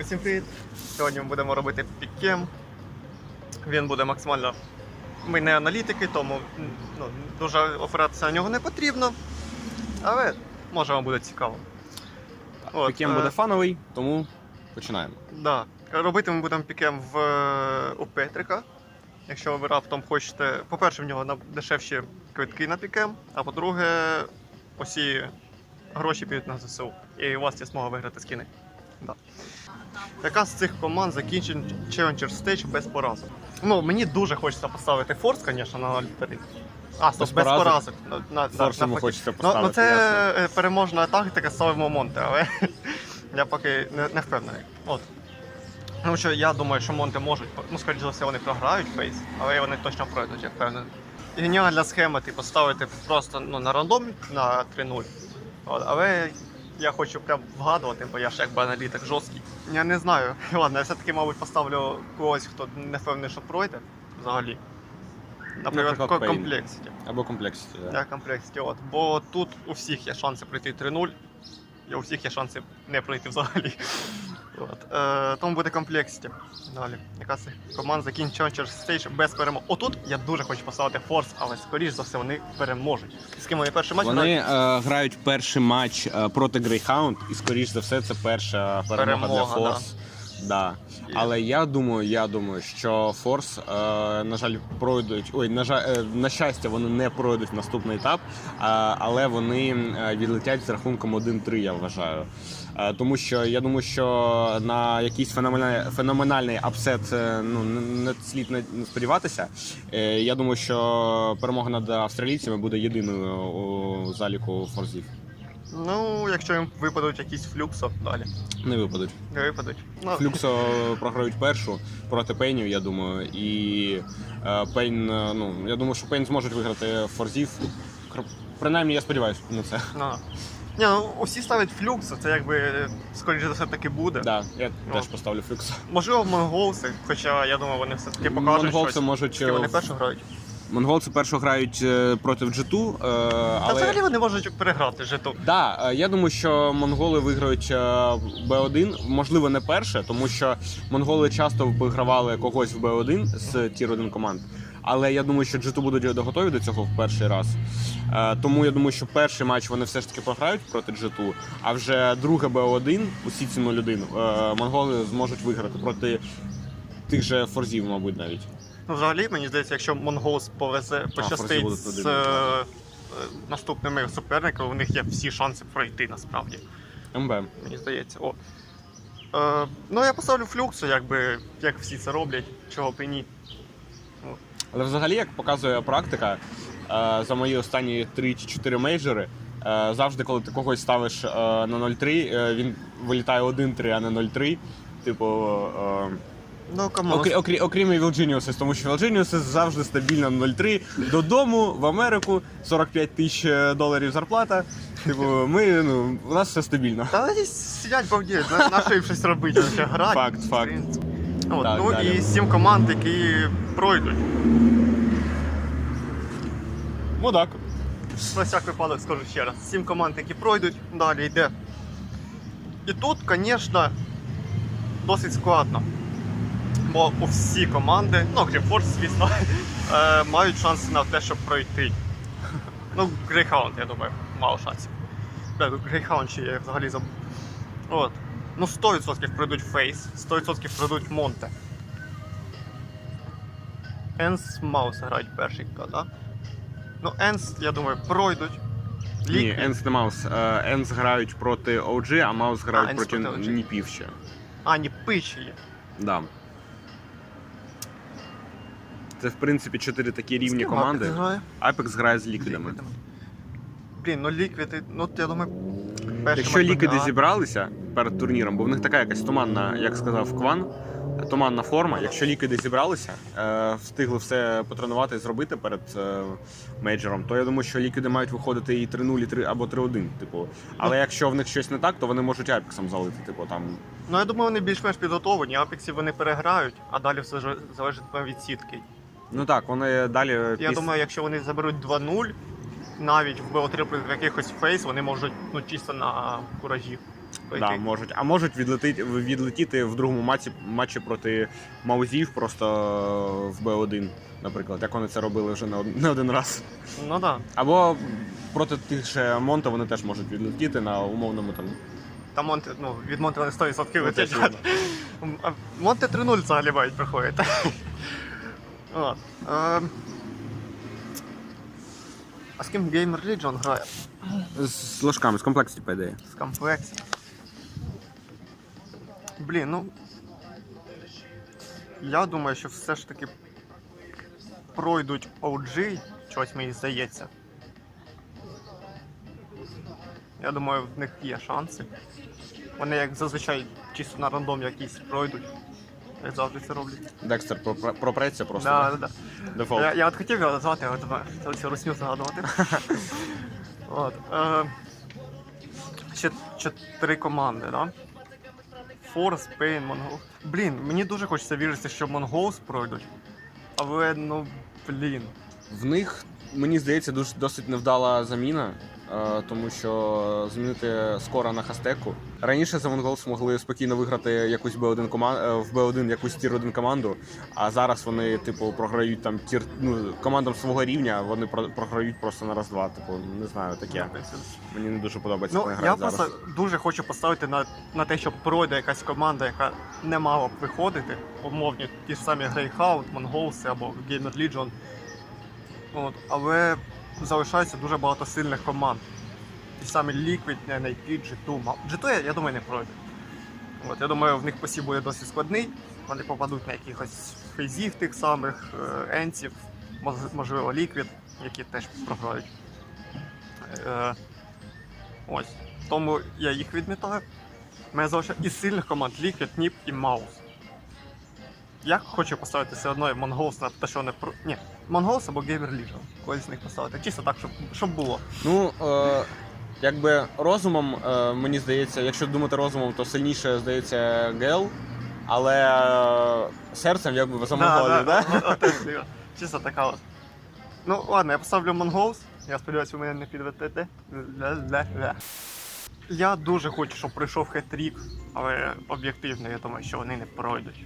Усім привіт! Сьогодні ми будемо робити пікем. Він буде максимально. Ми не аналітики, тому ну, дуже опиратися на нього не потрібно. Але може вам буде цікаво. От, Пікем е, буде фановий, тому починаємо. Да. Робити ми будемо пікем в, е, у Петрика. Якщо ви раптом хочете. По-перше, в нього дешевші квитки на пікем, а по-друге, усі гроші підуть на ЗСУ. І у вас є змога виграти скини. Да. Яка з цих команд закінчить Challenger Stage без поразок? Ну, мені дуже хочеться поставити Форс, звісно, на 0-3. А, стоп, без, Без поразок? На, Форс йому хочеться Ну, ну це ясно. е, переможна тактика ставимо Монте, але я поки не, не впевнений. От. Тому що я думаю, що Монте можуть, ну, скоріш за все, вони програють фейс, але вони точно пройдуть, я впевнений. Геніальна схема, типу, ставити просто ну, на рандом на 3-0. От, але я хочу прям вгадувати, бо я ж якби аналітик жорсткий. Я не знаю. Ладно, я все-таки, мабуть, поставлю когось, хто не впевнений, що пройде взагалі. Наприклад, Наприклад, комплексіті. Або комплексіті. Да. Для комплексіті, от. Бо тут у всіх є шанси пройти 3-0, і у всіх є шанси не пройти взагалі. От. Е, тому буде комплексіті. Далі. Яка це команда закінчить Challenger Stage без перемог. Отут я дуже хочу поставити форс, але скоріш за все вони переможуть. З ким вони перший матч Вони грають? е, грають перший матч е, проти Greyhound, і скоріш за все це перша перемога, Перемога, для Force. Да. І- Але я думаю, я думаю, що Форс, е, на жаль, пройдуть. Ой, на жаль, е, на щастя, вони не пройдуть наступний етап, е, але вони е, відлетять з рахунком 1-3, я вважаю. Е, тому що я думаю, що на якийсь феноменальний, феноменальний апсет е, ну, не, не слід не, не сподіватися. Е, я думаю, що перемога над австралійцями буде єдиною у заліку форзів. Ну, якщо їм випадуть якісь флюксо, далі. Не випадуть. Не випадуть. Ну, Флюксо програють першу проти Пейнів, я думаю. І е, Пейн, е, ну я думаю, що Пейн зможуть виграти форзів. Кр- Принаймні, я сподіваюся на це. ну. Ні, ну усі ставлять флюксо, це якби скоріше за все таки буде. Да, я Ну. теж поставлю флюксо. Можливо, монголси, хоча я думаю, вони все-таки покажуть Монголці щось. можуть ким вони е, першо грають. Монголці першо грають е, проти G2, е, Та але взагалі вони можуть переграти жету. Да, е, я думаю, що монголи виграють е, Б1, можливо, не перше, тому що монголи часто вигравали когось в Б1 з тір 1 команд. Але я думаю, що G2 будуть готові до цього в перший раз. Тому я думаю, що перший матч вони все ж таки програють проти G2, а вже друге Б1, усі ці 0-1, е, монголи зможуть виграти проти тих же форзів, мабуть, навіть. Ну, взагалі, мені здається, якщо монголс повезе, пощастить будуть з е, е, наступними суперниками, у них є всі шанси пройти насправді. МБ. Мені здається. О. Е, ну, я поставлю флюксу, якби, як всі це роблять, чого б і ні. Але взагалі, як показує практика, е, за мої останні 3 чи 4 мейджори, е, завжди, коли ти когось ставиш е, на 0-3, е, він вилітає 1-3, а не 0-3. Типу, Ну, кому? окрі, окрі, окрім Вілджиніуси, тому що Вілджиніуси завжди стабільно 0-3. Додому, в Америку, 45 тисяч доларів зарплата. Типу, ми, ну, у нас все стабільно. Та вони сидять балдіють, на, на що їм щось робити, ще грати. Факт, факт. От, Так, ну далі. і сім команд, які пройдуть. Ну так. На всяк випадок скажу ще раз. Сім команд, які пройдуть, далі йде. І тут, звісно, досить складно. Бо у всі команди, ну окрім Форс, звісно, е, мають шанси на те, щоб пройти. Ну, Greyhound, я думаю, мало шансів. Greyhound ще я взагалі забув. От. Ну, 100% пройдуть Фейс, 100% пройдуть Монте. Енс Маус грають перший, да? Ну, Енс, я думаю, пройдуть. Ні, Liquid. Енс не Маус. Енс грають проти OG, а Маус грають Енс проти Ніпів ще. А, ні, пичі є. Да. Це, в принципі, чотири такі рівні ким команди. Apex грає? Apex грає з ліквідами. Ліквідами. Блін, ну ліквіди, ну я думаю, перший Якщо матч ліквіди буде, а, зібралися перед турніром, бо в них така якась туманна, як сказав Кван, туманна форма. Якщо ліквіди зібралися, е, встигли все потренувати і зробити перед е, мейджором, то я думаю, що ліквіди мають виходити і 3-0, і 3 або 3-1. Типу. Але якщо в них щось не так, то вони можуть Апексом залити. Типу там Ну я думаю, вони більш-менш підготовлені, апексі вони переграють, а далі все ж залежить від сітки. Ну так, вони далі Я піс- думаю, якщо вони заберуть 2-0, навіть в БО3 якихось фейс, вони можуть ну чисто на куражі. Да, можуть. А можуть відлетіти, відлетіти в другому матчі, матчі проти Маузів просто в Б1, наприклад, як вони це робили вже не од- не один раз. Ну да. Або проти тих же Монта вони теж можуть відлетіти на умовному там. Та Монте, ну, від Монте вони 100% летять. А Монте 3-0 взагалі мають проходити. Е, А з ким Gamer Legion грає? З ложками, з комплексів, по ідеї. З комплексі. Блін, ну. Я думаю, що все ж таки пройдуть OG, чогось мені здається. Я думаю, в них є шанси. Вони як зазвичай чисто на рандом якийсь пройдуть. Як завжди це роблять. Декстер пропре- пропреться просто. Да, да, да. Дефолт. Я, я от хотів його назвати, але тебе цю русню згадувати. От. Е, ще чотири команди, да? Форс, Пейн, Монгол. Блін, мені дуже хочеться вірити, що Монголс пройдуть. Але ну, блін. В них, мені здається, дуже досить невдала заміна, тому що змінити скоро на хастеку. Раніше за Монголс могли спокійно виграти якусь Б1 команду в Б1 якусь тір 1 команду, а зараз вони, типу, програють там тір ну, командам свого рівня, вони про- програють просто на раз-два. Типу, не знаю, таке. Мені не дуже подобається, Ну, я зараз. просто дуже хочу поставити на, на те, що пройде якась команда, яка не мала б виходити. Умовні ті ж самі Greyhound, Mongols або Gamer Legion. От, але залишається дуже багато сильних команд. Ті самі Liquid, NIP, G2. Ма- G2, я, думаю, не пройде. От, я думаю, в них посів буде досить складний. Вони попадуть на якихось фейзів тих самих, е, енців, можливо, Liquid, які теж програють. Е, Ось. Тому я їх відмітаю. Мене залишає із сильних команд Liquid, Nip і Маус. Я хочу поставити все одно Монголс на те, що вони. Ні, Монголс або Gamer Legion. Когось з них поставити. Чисто так, щоб, щоб було. Ну, е, якби розумом, е, мені здається, якщо думати розумом, то сильніше здається ГЕЛ, але е, серцем якби за Монголію, да? от- от теж. Чисто така от. Ну, ладно, я поставлю Монголс. Я сподіваюся, ви мене не підведете. Ля-ля-ля. Я дуже хочу, щоб прийшов хет-трік, але об'єктивно, я думаю, що вони не пройдуть.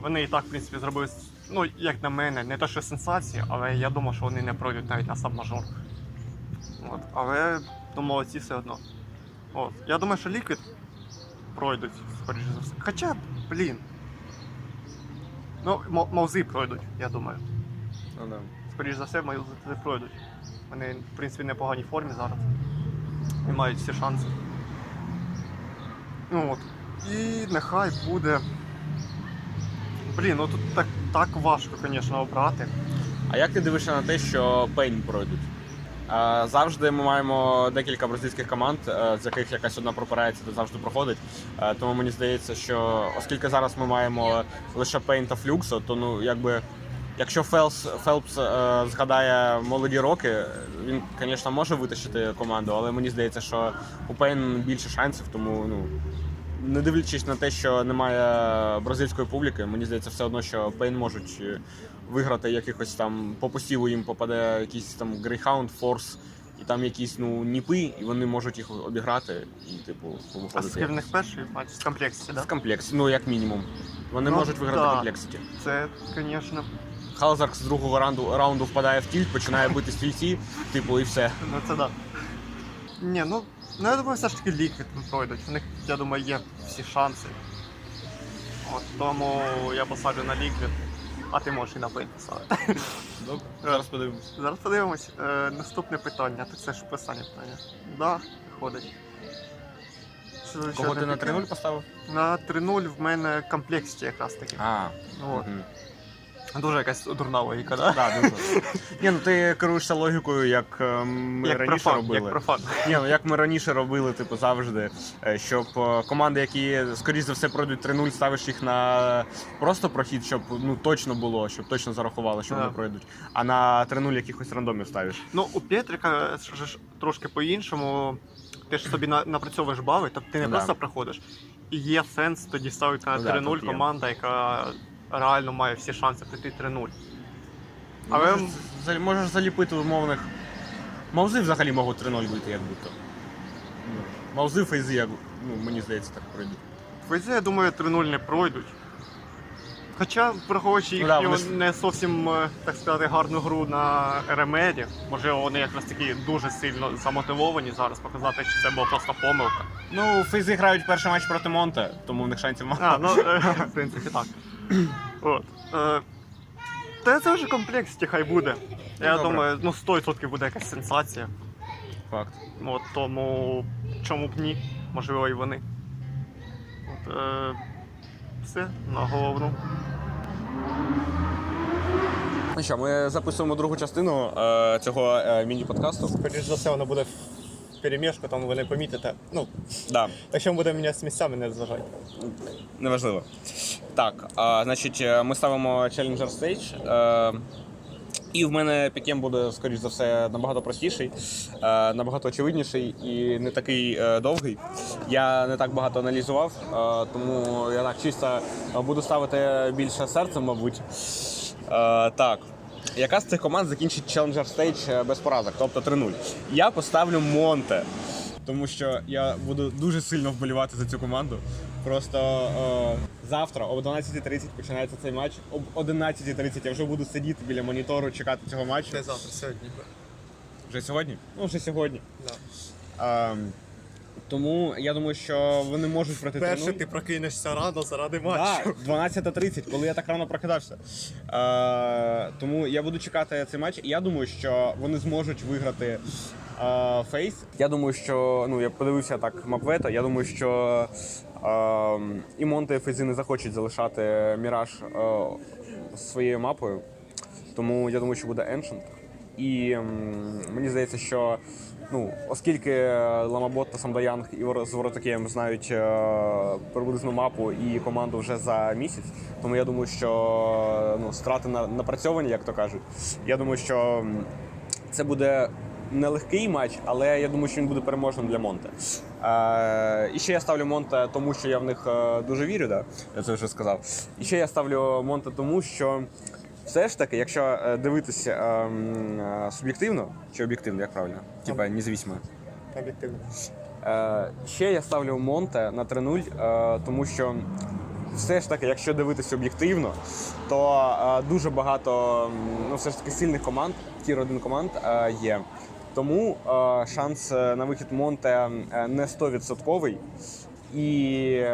Вони і так, в принципі, зробили, ну, як на мене, не те, що сенсацію, але я думав, що вони не пройдуть навіть на саб-мажор. От. Але ну, молодці все одно. От. Я думаю, що Liquid пройдуть, скоріше за все. Хоча, блін. Ну, маузи пройдуть, я думаю. Ну, да. Скоріше за все, маузи пройдуть. Вони, в принципі, в непоганій формі зараз. І мають всі шанси. Ну от. І нехай буде. Блін, ну тут так, так важко, звісно, обрати. А як ти дивишся на те, що Пейн пройдуть? Завжди ми маємо декілька бразильських команд, е, з яких якась одна пропирається, то завжди проходить. Е, Тому мені здається, що оскільки зараз ми маємо лише Пейн та Флюксо, то ну якби. Якщо Фелпс, Фелпс е, згадає молоді роки, він, звісно, може витащити команду, але мені здається, що у Пейн більше шансів, тому ну. Не дивлячись на те, що немає бразильської публіки, мені здається, все одно, що Пейн можуть е, виграти якихось там по посіву їм попаде якийсь там Greyhound, Force, і там якісь ну ніпи, і вони можуть їх обіграти і, типу, А з них перший матч з комплексі, З да? комплексі, ну як мінімум. Вони Ну, можуть виграти да. комплексіті. Це, звісно, Халзарк з другого раунду, раунду впадає в тільт, починає бити стрільці, типу, і все. ну це да. Ні, ну, ну я думаю, все ж таки Liquid пройдуть. У них, я думаю, є всі шанси. От, тому я посаджу на Liquid, а ти можеш і на Pain поставити. Добре, зараз подивимось. Зараз подивимось. Е, наступне питання. Так це ж писання питання. Да, ходить. Що ще Кого ти на 3-0 поставив? На 3-0 в мене комплексі якраз таки. А, От. мгм. Дуже якась дурна логіка, да? Да, дуже. Ні, ну ти керуєшся логікою, як е, ми як раніше профан, робили. як профан. Ні, ну як ми раніше робили, типу, завжди, е, щоб е, команди, які скоріш за все пройдуть 3-0, ставиш їх на просто прохід, щоб ну точно було, щоб точно зарахували, що Да. вони пройдуть. А на 3-0 якихось рандомів ставиш. Ну, у Петрика ж ж трошки по-іншому. Ти ж собі на- напрацьовуєш бали, тобто ти не Ну, да. просто проходиш. І є сенс тоді ставити на Ну, да, 3-0 тут є. команда, яка реально має всі шанси прийти 3-0. Але- Можеш, за- можеш заліпити умовних. Маузи взагалі можуть 3-0 бити, як будто. Маузи фейзи, як, ну, мені здається, так пройдуть. Фейзи, я думаю, 3-0 не пройдуть. Хоча, враховуючи Ну да, їхню вони ж- не зовсім, е, так сказати, гарну гру на ремеді, можливо, вони якраз таки дуже сильно замотивовані зараз показати, що це була просто помилка. Ну, фейзи грають перший матч проти Монте, тому в них шансів мало. А, ну, е, в принципі, так. От. Е, Та це вже комплексі хай буде. Я добре. думаю, ну 100% буде якась сенсація. Факт. От тому чому б ні? Можливо, і вони. От, е, все, на головну. Ну що, ми записуємо другу частину е, цього е, міні-подкасту. Скоріше за все, воно буде перемішку, там ви не помітите. Ну, Да, якщо буде мінятися місцями, не зважайте. неважливо. Так, а, значить, е, ми ставимо Challenger Stage. Е, і в мене пікем буде, скоріш за все, набагато простіший, е, набагато очевидніший і не такий е, довгий. Я не так багато аналізував, е, тому я так чисто буду ставити більше серцем, мабуть. Е, так. Яка з цих команд закінчить Challenger Stage е, без поразок, тобто 3-0? Я поставлю Монте, тому що я буду дуже сильно вболівати за цю команду. Просто е, завтра о 12.30 починається цей матч. Об 11.30 я вже буду сидіти біля монітору, чекати цього матчу. завтра, сьогодні. Вже сьогодні? Ну, вже сьогодні. Да. Е, тому я думаю, що вони можуть проти Перше, ти прокинешся рано заради Да, матчу. 12.30, коли я так рано прокидався. Е, тому я буду чекати цей матч. І я думаю, що вони зможуть виграти е, фейс. Я думаю, що ну я подивився так мапвето. Я думаю, що е, і Монте і Фейзи не захочуть залишати Міраж е, своєю мапою. Тому я думаю, що буде Ancient. І мені здається, що ну, оскільки Ламабот та Самдаянг і з Воротакеєм знають е, приблизну мапу і команду вже за місяць, тому я думаю, що ну, страти на, напрацьовані, як то кажуть. Я думаю, що це буде нелегкий матч, але я думаю, що він буде переможним для Монте. Е, і ще я ставлю Монте, тому що я в них е, дуже вірю, да? я це вже сказав. І ще я ставлю Монте, тому що все ж таки, якщо е, дивитися е, е, суб'єктивно чи об'єктивно, як правильно? Типа независимо. Об'єктивно. Е, ще я ставлю Монте на 3-0, е, тому що все ж таки, якщо дивитися об'єктивно, то дуже багато ну, все ж таки сильних команд, тір 1 команд е, є. Тому шанс на вихід Монте не 100%. І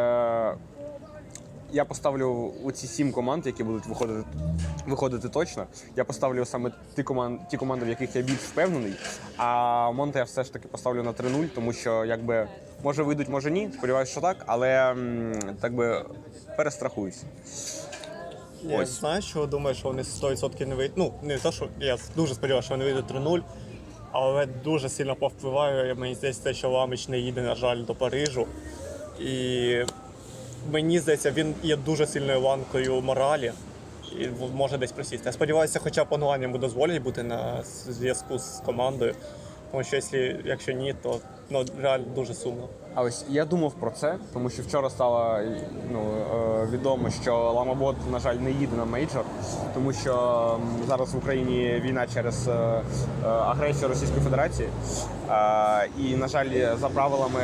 я поставлю у ці сім команд, які будуть виходити, виходити точно. Я поставлю саме ті команди, ті команди, в яких я більш впевнений. А Монте я все ж таки поставлю на 3-0, тому що якби може вийдуть, може ні. Сподіваюся, що так, але так би перестрахуюсь. Я Ось. знаю, що думаю, що вони 100% не вийдуть. Ну, не те, що я дуже сподіваюся, що вони вийдуть 3-0, але дуже сильно повпливає, мені здається, що Ламич не їде, на жаль, до Парижу. І мені здається, він є дуже сильною ланкою моралі і може десь просісти. Я сподіваюся, хоча б онлайн йому дозволять бути на зв'язку з командою. Тому що якщо, якщо ні, то ну, реально дуже сумно. А ось я думав про це, тому що вчора стало ну, е, відомо, що Ламабот, на жаль, не їде на мейджор, тому що зараз в Україні війна через е, е, агресію Російської Федерації. І, на жаль, за правилами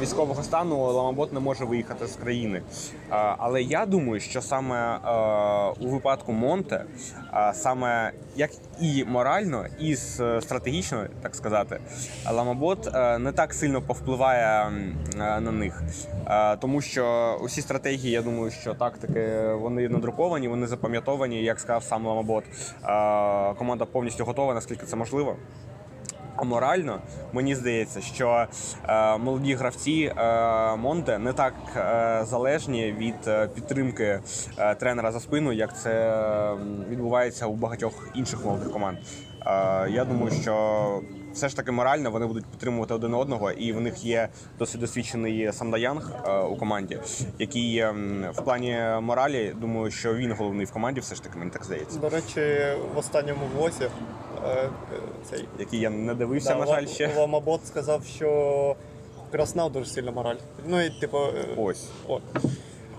військового стану Ламабот не може виїхати з країни. Але я думаю, що саме у випадку Монте, саме як і морально, і стратегічно, так сказати, Ламабот не так сильно повпливає на них. Е, Тому що усі стратегії, я думаю, що тактики вони надруковані, вони запам'ятовані, як сказав сам Ламабот. Е, Команда повністю готова, наскільки це можливо. А морально мені здається, що е, молоді гравці е, Монте не так е, залежні від е, підтримки е, тренера за спину, як це м, відбувається у багатьох інших молодих команд. Е, я думаю, що все ж таки морально вони будуть підтримувати один одного, і в них є досить досвідчений Самдаянг е, у команді, який в плані моралі, думаю, що він головний в команді, все ж таки мені так здається. До речі, в останньому влозі е, цей Який я не дивився, на жаль, ще. Ламабот сказав, що Краснав дуже сильно мораль. Ну і типу. е, Ось. От.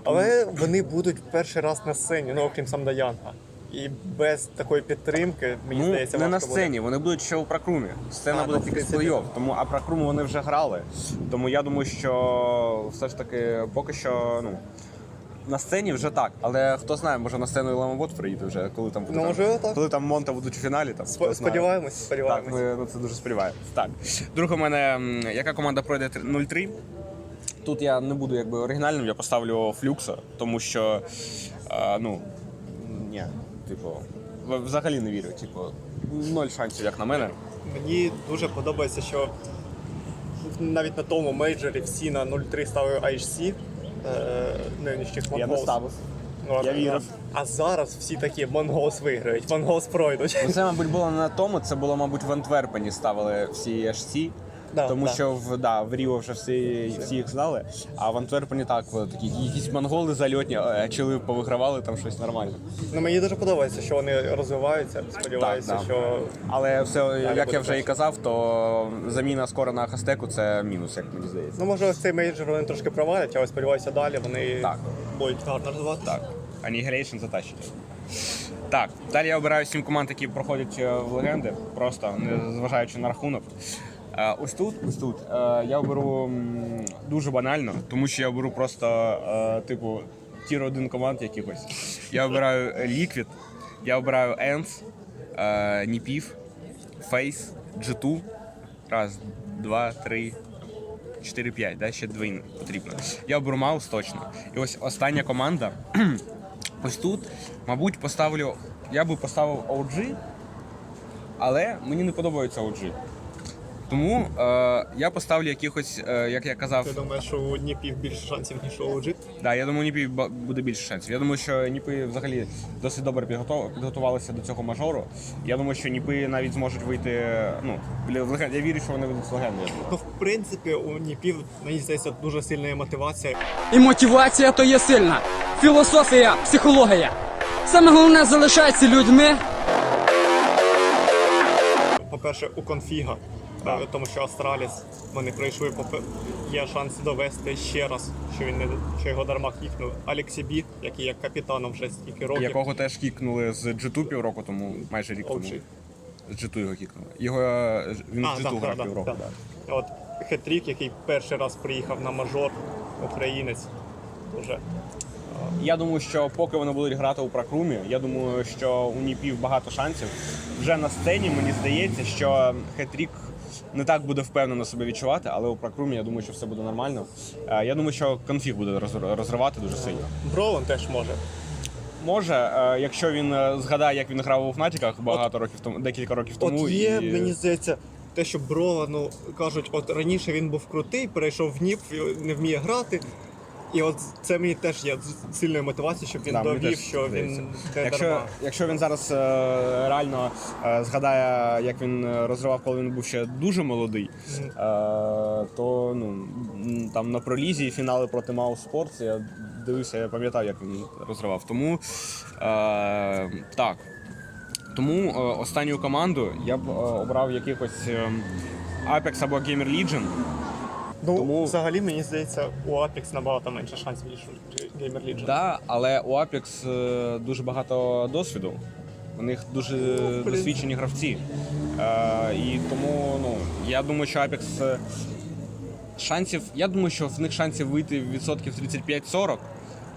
Але вони будуть перший раз на сцені, ну окрім Самдаянга. І без такої підтримки, мені ну, здається, не на важко буде. сцені, вони будуть ще у прокрумі. Сцена А, буде ну, тільки з плей-офф, тому а прокруму вони вже грали. Тому я думаю, що все ж таки поки що, ну. На сцені вже так, але хто знає, може на сцену і Ламабот приїде вже, коли там буде Ну, там- так. коли там Монта будуть у фіналі. Там, хто Спо- знає. Сподіваємось, Так, ми на це дуже сподіваємося. Так. Друге, у мене яка команда пройде 0-3? Тут я не буду якби оригінальним, я поставлю флюкса, тому що е, ну ні, типу, взагалі не вірю. Типу, ноль шансів, як на мене. Мені дуже подобається, що навіть на тому мейджорі всі на 0-3 ставили IHC е, нинішніх Я не ставив. Ну, Я вірив. А зараз всі такі Mongols виграють, Mongols пройдуть. Ну, це, мабуть, було не на тому, це було, мабуть, в Антверпені ставили всі HC. Да, тому да. що в, да, в Ріо вже всі, всі їх знали, а в Антверпені так, такі якісь монголи зальотні, а чили повигравали там щось нормально. Ну, мені дуже подобається, що вони розвиваються. Сподіваюся, Так, да. що Але все, як я вже і казав, то заміна скоро на хастеку це мінус, як мені здається. ну може ось цей мейджор вони трошки провалять, але сподіваюся, далі вони Так. будуть гарно розвиватися. Так, Annihilation затащить. Так, далі я обираю сім команд, які проходять е, в легенди, просто не зважаючи на рахунок. Е, Ось тут, ось тут е, я оберу м, дуже банально, тому що я оберу просто е, типу тір 1 команд якихось. Я обираю Liquid, я обираю е, Ніпів, Face, G2. Раз, два, три, 4-5, да? ще двоїн потрібно. Я оберу Маус точно. І ось остання команда. ось тут, мабуть, поставлю. Я би поставив OG, але мені не подобається OG. Тому е, я поставлю якихось, е, як я казав, Ти думаєш, що у Дніпів більше шансів, ніж у OG? да, я думаю, Ніпі ба- буде більше шансів. Я думаю, що Ніпи взагалі досить добре підготов- підготувалися до цього мажору. Я думаю, що Ніпи навіть зможуть вийти. Ну, в леген- я вірю, що вони вийдуть з легенди. Ну, в принципі, у Дніпів, мені здається, дуже сильна є мотивація. І мотивація то є сильна. Філософія, психологія. Саме головне залишається людьми. По-перше, у конфіга, е, тому що Астраліс вони пройшли, є шанс довести ще раз, що він не що його дарма кікнув. Алексі Бі, який є капітаном вже стільки років. Якого теж кікнули з G2 півроку тому, майже рік тому. OG. З G2 його кікнули. Його е, він А, з G2 да, грав да, півроку. да. Да. От Хетрік, який перший раз приїхав на мажор, українець. Дуже Я думаю, що поки вони будуть грати у прокрумі, я думаю, що у Ніпів багато шансів. Вже на сцені мені здається, що Хетрік не так буде впевнено себе відчувати, але у прокрумі я думаю, що все буде нормально. Е, Я думаю, що конфіг буде розривати дуже сильно. Броун теж може. Може, е, якщо він е, згадає, як він грав у Фнатіках багато років тому, декілька років тому. От є, і... мені здається, те, що Брова, ну кажуть, от раніше він був крутий, перейшов в НІП, не вміє грати. І от це мені теж є сильною мотивацією, щоб він Да, довів, що він не Якщо, дарма. якщо він зараз е, реально е, згадає, як він розривав, коли він був ще дуже молодий, е, то ну там на пролізі фінали проти Маус Спортс я дивився, я пам'ятав, як він розривав. Тому е, так. Тому е, останню команду я б е, обрав якихось е, Apex або Gamer Legion. Ну, тому- взагалі, мені здається, у Apex набагато менше шансів, ніж у Gamer Legion. Да, але у Apex е, дуже багато досвіду. У них дуже принципі. досвідчені гравці. Е, і тому ну, я думаю, що Apex е, шансів. Я думаю, що в них шансів вийти відсотків 35-40.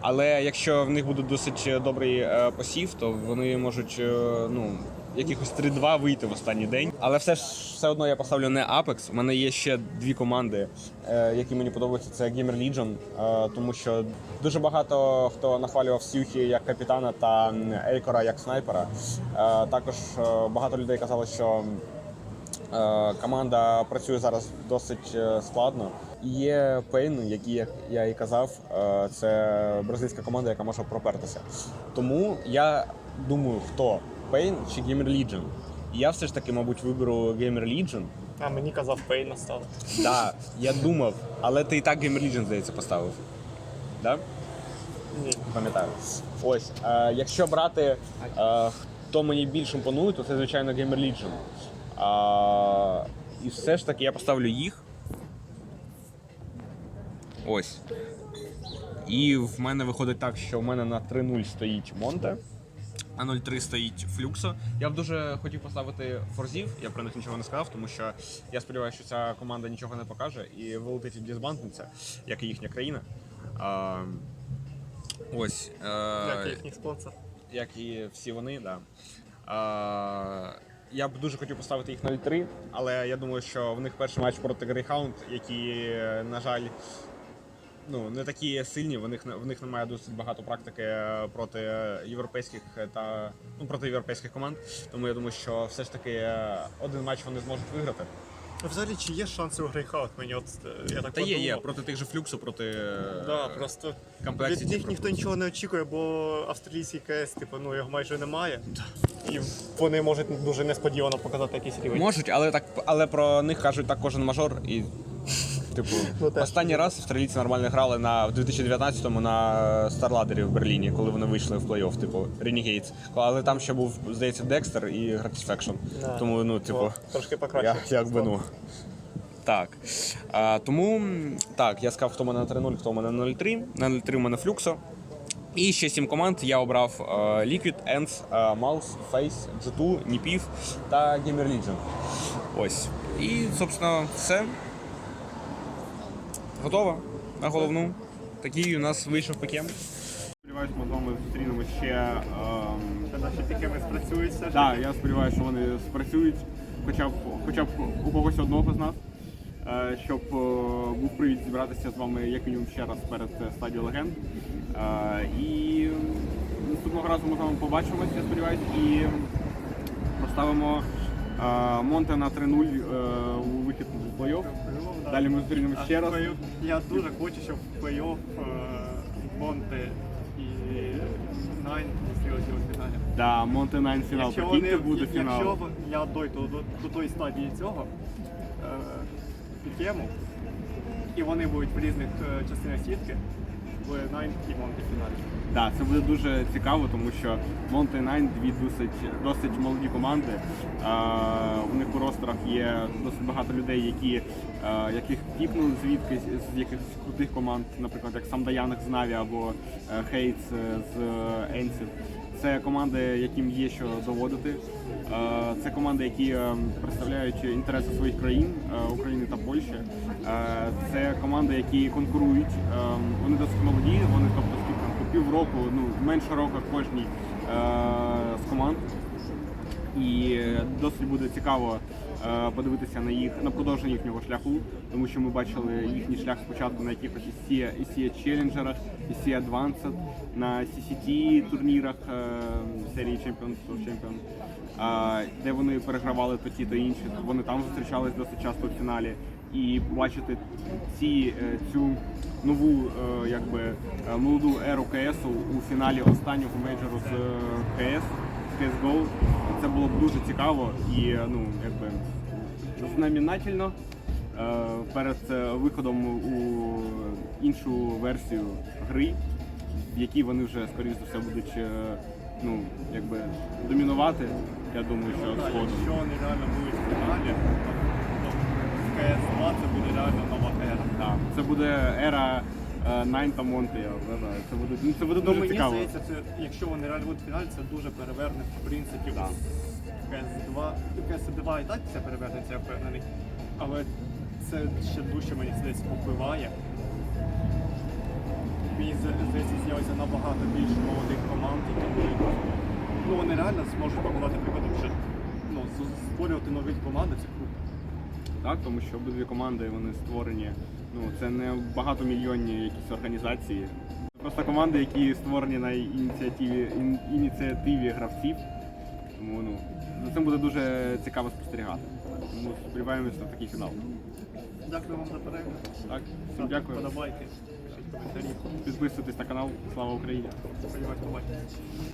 Але якщо в них буде досить добрий е, посів, то вони можуть ну, якихось 3-2 вийти в останній день. Але все ж все одно я поставлю не Apex. У мене є ще дві команди, е, які мені подобаються. Це Gamer Legion, е, тому що дуже багато хто нахвалював Сюхі як капітана та Ейкора як снайпера. Е, також е, багато людей казали, що Е, Команда працює зараз досить е, складно. Є Пейн, який, як я і казав, е, це бразильська команда, яка може пропертися. Тому я думаю, хто Пейн чи Gamer Legion. І я все ж таки, мабуть, виберу Gamer Legion. А мені казав Пейн настав. Да, я думав, але ти і так Gamer Legion, здається, поставив. Да? Ні. Пам'ятаю. Ось, е, якщо брати, е, хто мені більш імпонує, то це, звичайно, Gamer Legion. А, і все ж таки я поставлю їх. Ось. І в мене виходить так, що в мене на 3-0 стоїть Монте. А 0-3 стоїть Флюксо. Я б дуже хотів поставити форзів, я про них нічого не сказав, тому що я сподіваюся, що ця команда нічого не покаже і вилетить і дізбанкнеться, як і їхня країна. А, ось. е, Як їхній спонсор. як і всі вони, да. А, я б дуже хотів поставити їх 0-3, але я думаю, що в них перший матч проти Greyhound, які, на жаль, ну, не такі сильні, в них, в них немає досить багато практики проти європейських та ну, проти європейських команд. Тому я думаю, що все ж таки один матч вони зможуть виграти. Взагалі, чи є шанси у Грейхаут? Мені от е, я так Та є, є, проти тих же флюксу, проти Да, просто комплексів. від них ніхто нічого не очікує, бо австралійський КС, типу, ну його майже немає. І вони можуть дуже несподівано показати якийсь рівень. Можуть, але так, але про них кажуть так кожен мажор і. Типу, останній раз австралійці нормально грали на в 2019-му на Старладері в Берліні, коли вони вийшли в плей-офф, типу Renegades. Але там ще був, здається, Декстер і Gratisfaction. Тому, ну, типу, трошки я, покраще. якби ну. Так. А, тому так, я сказав, хто в мене на 3-0, хто в мене на 0-3. На 0-3 в мене Флюксо. І ще сім команд я обрав е, Liquid, Ants, е, Mouse, Face, G2, Nipif та Gamer Legion. Ось. І, собственно, все. Готово на головну. Такий у нас вийшов пакет. Сподіваюсь, ми з вами зустрінемо ще. ем, Це наші пікеми спрацюють все ж. Так, я сподіваюся, що вони спрацюють хоча б, хоча б у когось одного з нас, е, щоб е, був привід зібратися з вами як мінімум ще раз перед е, стадією легенд. Е, І наступного разу ми з вами побачимось, я сподіваюся, і поставимо е, Монте на 3-0 е, у вихід в плей-офф. Далі ми зустрінемось ще раз. Я дуже хочу, щоб в плей-офф е, Монте і Найн зустрілися у фіналі. Да, Монте Найн фінал. Якщо вони, буде фінал. якщо я дойду до, до тої стадії цього е, пікему, і вони будуть в різних е, частинах сітки, буде Найн і Монте фіналі. Так, це буде дуже цікаво, тому що Monte Nine дві досить, досить молоді команди. У них у ростерах є досить багато людей, які, яких пікнули звідки з якихось крутих команд, наприклад, як сам Даянок з Наві або е, Хейтс е, з Енсів. Це команди, яким є що доводити. Це команди, які е, представляють інтереси своїх країн, України та Польщі. Це команди, які конкурують. Вони досить молоді, вони тобто півроку, ну менше року кожній е, з команд. І досить буде цікаво е, подивитися на їх на продовження їхнього шляху, тому що ми бачили їхній шлях спочатку на якихось ECA, Challenger'ах, ECA Advanced, на CCT турнірах е, серії Champions е, де вони перегравали то ті, то інші. Вони там зустрічались досить часто в фіналі. І побачити ці, е, цю нову е, якби, е, молоду еру КС у фіналі останнього мейджору з е, КС. CSGO. Це було б дуже цікаво і ну, якби знаменательно е, перед е, виходом у іншу версію гри, в якій вони вже, скоріш за все, будуть е, ну, якби, домінувати. Я думаю, що згодом. якщо вони реально будуть в фіналі, то в КС-2 це буде реально нова ера. Так, це буде ера е, Nine та Monte, я вважаю. Це буде, ну, це буде Ну, дуже мені цікаво. здається, це, якщо вони реально будуть в фіналі, це дуже переверне в принципі Да. КС-2. КС-2 і так це перевернеться, я впевнений. Але це ще дужче, мені здається, попливає. Мені зда- здається, з'явиться набагато більше молодих команд, які будуть. Ну, вони реально зможуть показати прикладом, що ну, з- створювати нові команди це круто. Так, тому що обидві команди вони створені. Ну це не багатомільйонні якісь організації. Це просто команди, які створені на ініціативі ін- ініціативі гравців. Тому ну за цим буде дуже цікаво спостерігати. Тому сподіваємося на такий фінал. Дякую вам за перегляд. Так, всім дякую. Подобайки, коментарі. Підписуйтесь на канал. Слава Україні! Сподіваюсь, побачимо.